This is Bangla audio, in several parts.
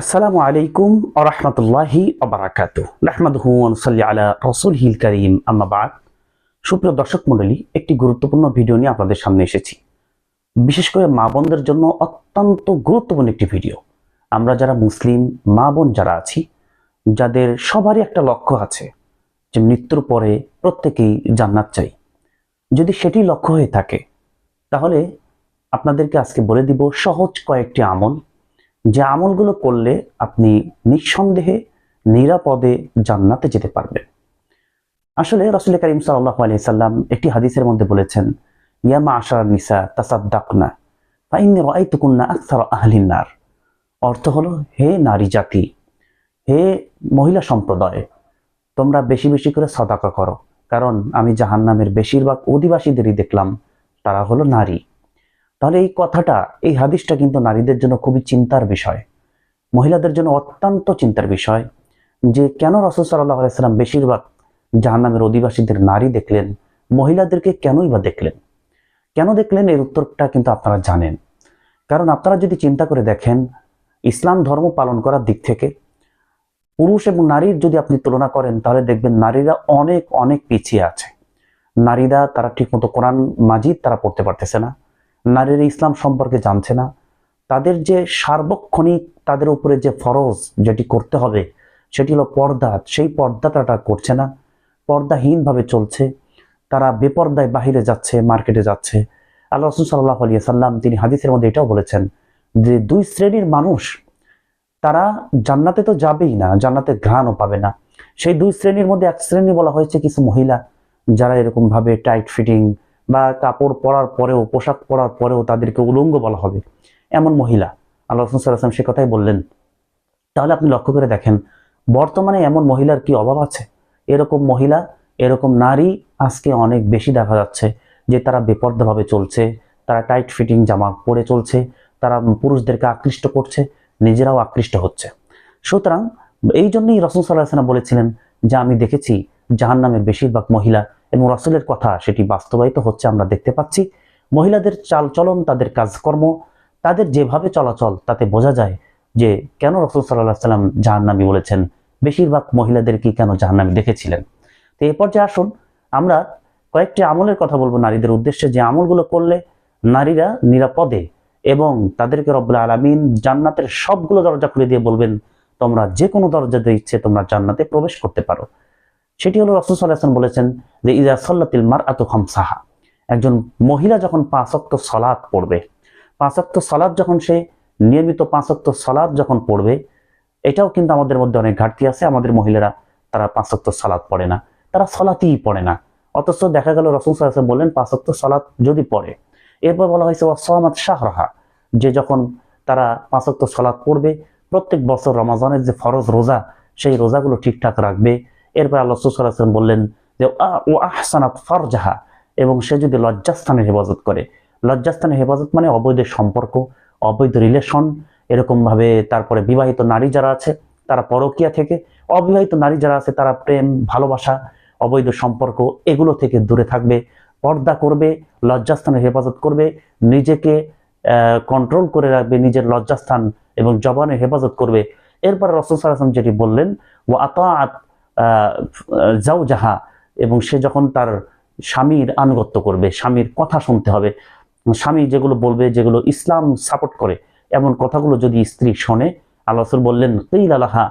আসসালামু আলাইকুম আরহামতুল্লাহি আবরাকাত নাহমাদহু ওয়ানসাল্লি আলা রসুলহিল করিম। আম্মাবাদ সুপ্রিয় দর্শক মণ্ডলী, একটি গুরুত্বপূর্ণ ভিডিও নিয়ে আপনাদের সামনে এসেছি। বিশেষ করে মা বোনদের জন্য অত্যন্ত গুরুত্বপূর্ণ একটি ভিডিও। আমরা যারা মুসলিম, মা বোন যারা আছি, যাদের সবারই একটা লক্ষ্য আছে যে মৃত্যুর পরে প্রত্যেকেই জান্নাত চাই। যদি সেটি লক্ষ্য হয়ে থাকে, তাহলে আপনাদেরকে আজকে বলে দিব সহজ কয়েকটি আমল যে আমলগুলো করলে আপনি নিঃসন্দেহে নিরাপদে জান্নাতে যেতে পারবেন। আসলে রসুল করিম সাল্লাহ সাল্লাম একটি হাদিসের মধ্যে বলেছেন ইয়ামা আশার নিসা তাসাদ্দাকনা ফাইন রাইতুকুন্না আকসার আহলিনার অর্থ হলো, হে নারী জাতি, হে মহিলা সম্প্রদায়, তোমরা বেশি বেশি করে সদাকা করো। কারণ আমি জাহান্নামের বেশিরভাগ অধিবাসীদেরই দেখলাম, তারা হলো নারী। তাহলে এই কথাটা, এই হাদিসটা কিন্তু নারীদের জন্য খুবই চিন্তার বিষয়। মহিলাদের জন্য অত্যন্ত চিন্তার বিষয় যে কেন রসুল সাল্লাহ আলাইসাল্লাম বেশিরভাগ জাহান্নামের অধিবাসীদের নারী দেখলেন, মহিলাদেরকে কেনই বা দেখলেন? কেন দেখলেন? এর উত্তরটা কিন্তু আপনারা জানেন। কারণ আপনারা যদি চিন্তা করে দেখেন, ইসলাম ধর্ম পালন করার দিক থেকে পুরুষ এবং নারীর যদি আপনি তুলনা করেন, তাহলে দেখবেন নারীরা অনেক অনেক পিছিয়ে আছে। নারীরা তারা ঠিকমতো কোরআন মাজিদ তারা পড়তে পারতেছে না। নারীরা ইসলাম সম্পর্কে জানছে না। তাদের যে সার্বক্ষণিক তাদের উপরে যে ফরজ যেটি করতে হবে, সেটি হলো পর্দা। সেই পর্দাটা করছে না। পর্দাহীনভাবে চলছে। তারা বেপর্দায় বাহিরে যাচ্ছে, মার্কেটে যাচ্ছে। আল্লাহ রসুল সাল্লাহ আলিয়া সাল্লাম তিনি হাদিসের মধ্যে এটাও বলেছেন যে দুই শ্রেণির মানুষ, তারা জান্নাতে তো যাবেই না জান্নাতে ঘ্রাণও পাবে না। সেই দুই শ্রেণির মধ্যে এক শ্রেণি বলা হয়েছে কিছু মহিলা, যারা এরকম ভাবে টাইট ফিটিং বা কাপড় পরার পরেও, পোশাক পরার পরেও তাদেরকে উলঙ্গ বলা হবে। এমন মহিলা, আল্লাহ রসুলাম সে কথাই বললেন। তাহলে আপনি লক্ষ্য করে দেখেন, বর্তমানে এমন মহিলার কি অভাব আছে? এরকম মহিলা, এরকম নারী আজকে অনেক বেশি দেখা যাচ্ছে যে তারা বেপর্দাভাবে চলছে, তারা টাইট ফিটিং জামা পরে চলছে, তারা পুরুষদেরকে আকৃষ্ট করছে, নিজেরাও আকৃষ্ট হচ্ছে। সুতরাং এই জন্যই রসুল সাল্লাহ বলেছিলেন যে, আমি দেখেছি জাহান নামের বেশিরভাগ মহিলা এবং রসুলের কথা সেটি বাস্তবায়িত হচ্ছে, আমরা দেখতে পাচ্ছি। মহিলাদের চালচলন তাদের কাজকর্ম, তাদের যেভাবে চলাচল, তাতে বোঝা যায় যে কেন রসুল সাল্লাহ সাল্লাম জাহান্নামি বলেছেন। বেশিরভাগ মহিলাদেরকে কেন জাহান্নামি দেখেছিলেন? তো এ পর্যায়ে আসুন, আমরা কয়েকটি আমলের কথা বলব নারীদের উদ্দেশ্যে। যে আমলগুলো করলে নারীরা নিরাপদে এবং তাদেরকে রব্বুল আলমিন জান্নাতের সবগুলো দরজা খুলে দিয়ে বলবেন, তোমরা যে কোনো দরজাতে ইচ্ছে তোমরা জান্নাতে প্রবেশ করতে পারো। সেটি হলো রসুল সাল্লাহাম বলেছেন যে ইজা সাল্লাতিল মার আতু সাহা একজন মহিলা যখন পাঁচক্ত সলাদ পড়বে পাঁচক্ত সলাদ যখন সে, নিয়মিত পাঁচক্ত সলাদ যখন পড়বে, এটাও কিন্তু আমাদের মধ্যে অনেক ঘাটতি আছে। আমাদের মহিলারা, তারা পাঁচক্ত সলাদ পড়ে না, তারা সলাতেই পড়ে না। অথচ দেখা গেল রসুল সাল্লাম বললেন পাঁচক্ত সলাদ যদি পড়ে। এরপর বলা হয়েছে ওয়াসমাত শাহরাহা। যে যখন তারা পাঁচক্ত সলাদ পড়বে, প্রত্যেক বছর রমাজানের যে ফরজ রোজা, সেই রোজাগুলো ঠিকঠাক রাখবে। এরপর আল্লাহ সুসাল্লাম বললেন যে ও আহসানাত ফরজাহা। এবং সে যদি লজ্জাস্থানের হেফাজত করে, লজ্জাস্থানের হেফাজত মানে অবৈধ সম্পর্ক, অবৈধ রিলেশন, এরকমভাবে তারপরে বিবাহিত নারী যারা আছে, তারা পরকিয়া থেকে, অবিবাহিত নারী যারা আছে, তারা প্রেম, ভালোবাসা, অবৈধ সম্পর্ক, এগুলো থেকে দূরে থাকবে, পর্দা করবে, লজ্জাস্থানের হেফাজত করবে, নিজেকে কন্ট্রোল করে রাখবে, নিজের লজ্জাস্থান এবং জবানের হেফাজত করবে। এরপর রসুল সাল্লাম যেটি বললেন ও আতাত যাহা এবং সে যখন তার স্বামীর আনুগত্য করবে, স্বামীর কথা শুনতে হবে, স্বামী যেগুলো বলবে, যেগুলো ইসলাম সাপোর্ট করে, এমন কথাগুলো যদি স্ত্রী শোনে, আল্লাহ বললেন আলাহা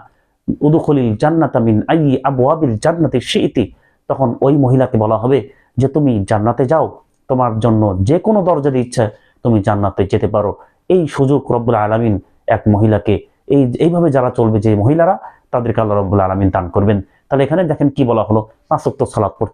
উদুখলিল জান্নাতামিন আই আবু আবিল জান্নাতে ইতি তখন ওই মহিলাকে বলা হবে যে, তুমি জান্নাতে যাও, তোমার জন্য যে কোনো দরজা ইচ্ছা তুমি জান্নাতে যেতে পারো। এই সুযোগ রব্বুল আলমিন এক মহিলাকে, এই, এইভাবে যারা চলবে যে মহিলারা, তাদেরকে আল্লাহ রব্বুল আলমিন দান করবেন। তাহলে এখানে দেখেন কি বলা হলো? পাঁচক্ত সালাদ পড়তে